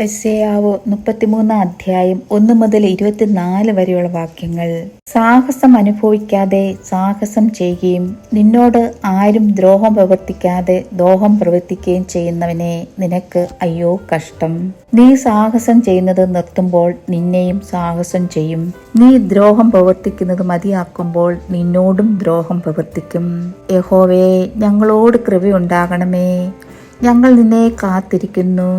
എസ്സയാവ് മുപ്പത്തിമൂന്നാം അധ്യായം ഒന്ന് മുതൽ ഇരുപത്തിനാല് വരെയുള്ള വാക്യങ്ങൾ. സാഹസം അനുഭവിക്കാതെ സാഹസം ചെയ്യുകയും നിന്നോട് ആരും ദ്രോഹം പ്രവർത്തിക്കാതെ ദോഹം പ്രവർത്തിക്കുകയും ചെയ്യുന്നവനെ നിനക്ക് അയ്യോ കഷ്ടം. നീ സാഹസം ചെയ്യുന്നത് നിർത്തുമ്പോൾ നിന്നെയും സാഹസം ചെയ്യും. നീ ദ്രോഹം പ്രവർത്തിക്കുന്നത് മതിയാക്കുമ്പോൾ നിന്നോടും ദ്രോഹം പ്രവർത്തിക്കും. യഹോവേ ഞങ്ങളോട് കൃപയുണ്ടാകണമേ. ഞങ്ങൾ നിന്നെ കാത്തിരിക്കുന്നു.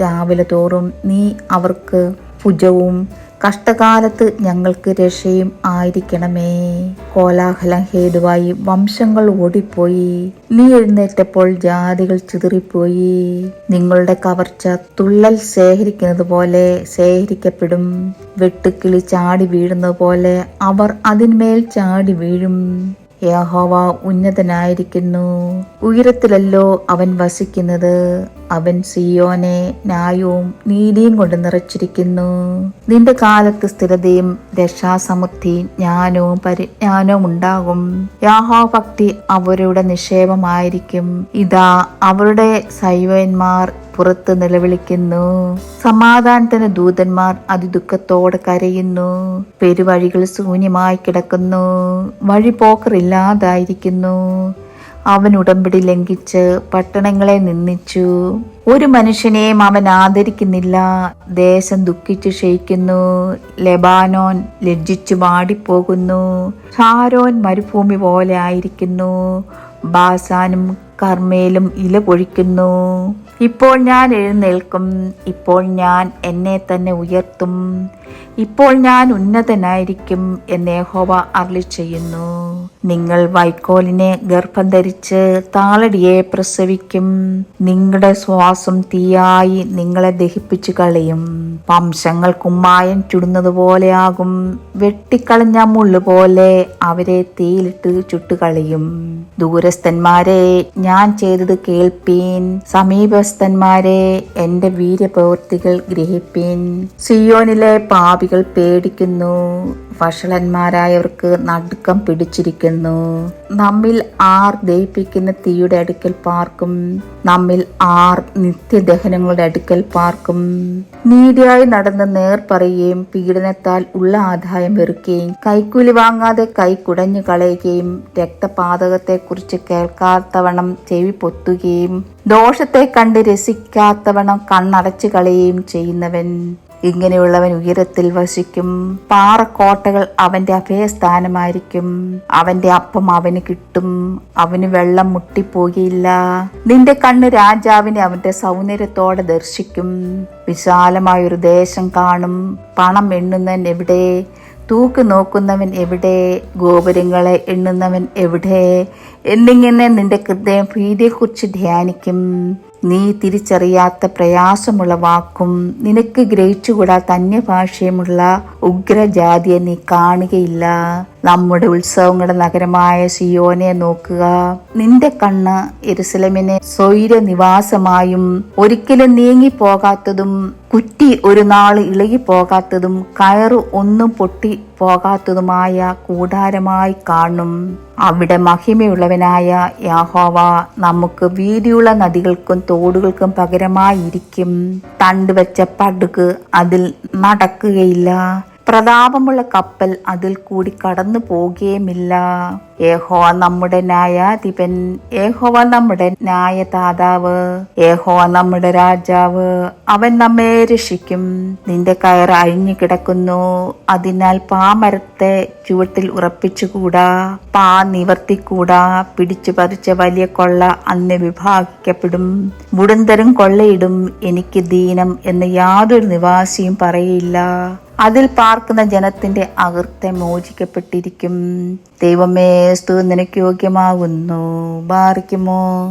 രാവിലെ തോറും നീ അവർക്ക് ഭുജവും കഷ്ടകാലത്ത് ഞങ്ങൾക്ക് രക്ഷയും ആയിരിക്കണമേ. കോലാഹലം ഹേതുവായി വംശങ്ങൾ ഓടിപ്പോയി. നീ എഴുന്നേറ്റപ്പോൾ ജാതികൾ ചിതറിപ്പോയി. നിങ്ങളുടെ കവർച്ച തുള്ളൽ ശേഖരിക്കുന്നത് പോലെ ശേഖരിക്കപ്പെടും. വെട്ടുക്കിളി ചാടി വീഴുന്നത് പോലെ അവർ അതിന്മേൽ ചാടി വീഴും. യഹോവ ഉന്നതനായിരിക്കുന്നു. ഉയരത്തിലല്ലോ അവൻ വസിക്കുന്നത്. അവൻ സിയോനെ ന്യായവും നീതിയും കൊണ്ട് നിറച്ചിരിക്കുന്നു. നിന്റെ കാലത്ത് സ്ഥിരതയും രക്ഷാസമുദ്ധി ജ്ഞാനവും പരിജ്ഞാനവും ഉണ്ടാകും. യാഹോ ഭക്തി അവരുടെ നിക്ഷേപമായിരിക്കും. ഇതാ അവരുടെ സൈവന്മാർ പുറത്ത് നിലവിളിക്കുന്നു. സമാധാനത്തിന് ദൂതന്മാർ അതിദുഃഖത്തോടെ കരയുന്നു. പെരുവഴികൾ ശൂന്യമായി കിടക്കുന്നു. വഴിപോക്കറില്ലാതായിരിക്കുന്നു അവൻ ഉടമ്പടി ലംഘിച്ച് പട്ടണങ്ങളെ നിന്ദിച്ചു. ഒരു മനുഷ്യനെയും അവൻ ആദരിക്കുന്നില്ല. ദേശം ദുഃഖിച്ചു ക്ഷയിക്കുന്നു. ലെബാനോൻ ലജ്ജിച്ചു മാടിപ്പോകുന്നു ഷാരോൻ മരുഭൂമി പോലെ ആയിരിക്കുന്നു. ബാസാനും കർമ്മേലും ഇല പൊഴിക്കുന്നു. ഇപ്പോൾ ഞാൻ എഴുന്നേൽക്കും. ഇപ്പോൾ ഞാൻ എന്നെ തന്നെ ഉയർത്തും. ഇപ്പോൾ ഞാൻ ഉന്നതനായിരിക്കും എന്ന് അർളി ചെയ്യുന്നു. നിങ്ങൾ വൈക്കോലിനെ ഗർഭം ധരിച്ച് താളടിയെ പ്രസവിക്കും. നിങ്ങളുടെ ശ്വാസം തീയായി നിങ്ങളെ ദഹിപ്പിച്ചു കളയും. വംശങ്ങൾ കുമ്മായം ചുടുന്നത് പോലെയാകും വെട്ടിക്കളഞ്ഞ മുള്ളു പോലെ അവരെ തീയിലിട്ട് ചുട്ടുകളയും. ദൂരസ്ഥന്മാരെ ഞാൻ ചെയ്തത് കേൾപ്പീൻ. സമീപസ്ഥന്മാരെ എന്റെ വീര്യപ്രവൃത്തികൾ ഗ്രഹിപ്പീൻ. സിയോനിലെ പാപികൾ പേടിക്കുന്നു. വഷളന്മാരായവർക്ക് നടുക്കം പിടിച്ചിരിക്കുന്നു. നമ്മിൽ ആർ ദഹിപ്പിക്കുന്ന തീയുടെ അടുക്കൽ പാർക്കും. നമ്മിൽ ആർ നിത്യദഹനങ്ങളുടെ അടുക്കൽ പാർക്കും. നീതിയായി നടന്ന് നേർ പറയുകയും പീഡനത്താൽ ഉള്ള ആദായം വെറുക്കുകയും കൈക്കൂലി വാങ്ങാതെ കൈ കുടഞ്ഞു കളയുകയും രക്തപാതകത്തെക്കുറിച്ച് കേൾക്കാത്തവണ്ണം ചെവി പൊത്തുകയും ദോഷത്തെ കണ്ട് രസിക്കാത്തവണ്ണം കണ്ണടച്ചു കളയുകയും ചെയ്യുന്നവൻ. ഇങ്ങനെയുള്ളവൻ ഉയരത്തിൽ വസിക്കും. പാറക്കോട്ടകൾ അവന്റെ അഭയസ്ഥാനമായിരിക്കും. അവന്റെ അപ്പം അവന് കിട്ടും. അവന് വെള്ളം മുട്ടിപ്പോകില്ല നിന്റെ കണ്ണ് രാജാവിനെ അവന്റെ സൗന്ദര്യത്തോടെ ദർശിക്കും. വിശാലമായൊരു ദേശം കാണും. പണം എണ്ണുന്നവൻ എവിടെ? തൂക്ക് നോക്കുന്നവൻ എവിടെ? ഗോപുരങ്ങളെ എണ്ണുന്നവൻ എവിടെ? എന്നിങ്ങനെ നിന്റെ ഹൃദയം ഭീതിയെക്കുറിച്ച് ധ്യാനിക്കും. നീ തിരിച്ചറിയാത്ത പ്രയാസമുള്ള വാക്കും നിനക്ക് ഗ്രഹിച്ചുകൂടാത്ത അന്യഭാഷയുമുള്ള ഉഗ്രജാതിയെ നീ കാണുകയില്ല. നമ്മുടെ ഉത്സവങ്ങളുടെ നഗരമായ സിയോനെ നോക്കുക. നിന്റെ കണ്ണ് എരുസലമിനെ സ്വൈര നിവാസമായും ഒരിക്കലും നീങ്ങിപ്പോകാത്തതും കുറ്റി ഒരു നാൾ ഇളകിപ്പോകാത്തതും കയറ് ഒന്നും പൊട്ടി പോകാത്തതുമായ കൂടാരമായി കാണും. അവിടെ മഹിമയുള്ളവനായ യാഹോവ നമുക്ക് വീതിയുള്ള നദികൾക്കും തോടുകൾക്കും പകരമായിരിക്കും. തണ്ടുവെച്ച പടുക് അതിൽ നടക്കുകയില്ല. പ്രതാപമുള്ള കപ്പൽ അതിൽ കൂടി കടന്നു പോകുകയുമില്ല. ഏഹോവ നമ്മുടെ ന്യായാധിപൻ ഏഹോവ നമ്മുടെ ന്യായദാതാവ് ഏഹോവ നമ്മുടെ രാജാവ്. അവൻ നമ്മെ രക്ഷിക്കും. നിന്റെ കയർ അഴിഞ്ഞു കിടക്കുന്നു അതിനാൽ പാമരത്തെ ചുവട്ടിൽ ഉറപ്പിച്ചുകൂടാ പാ നിവർത്തിക്കൂടാ പിടിച്ചു പറിച്ച വലിയ കൊള്ള അന്ന് വിഭാഗിക്കപ്പെടും. മുടന്തരും കൊള്ളയിടും എനിക്ക് ദീനം എന്ന് യാതൊരു നിവാസിയും പറയില്ല അതിൽ പാർക്കുന്ന ജനത്തിന്റെ അകൃത്തെ മോചിക്കപ്പെട്ടിരിക്കും. ദൈവമേ സ്തു നിനക്ക് യോഗ്യമാകുന്നു. ബാറിക്കുമോ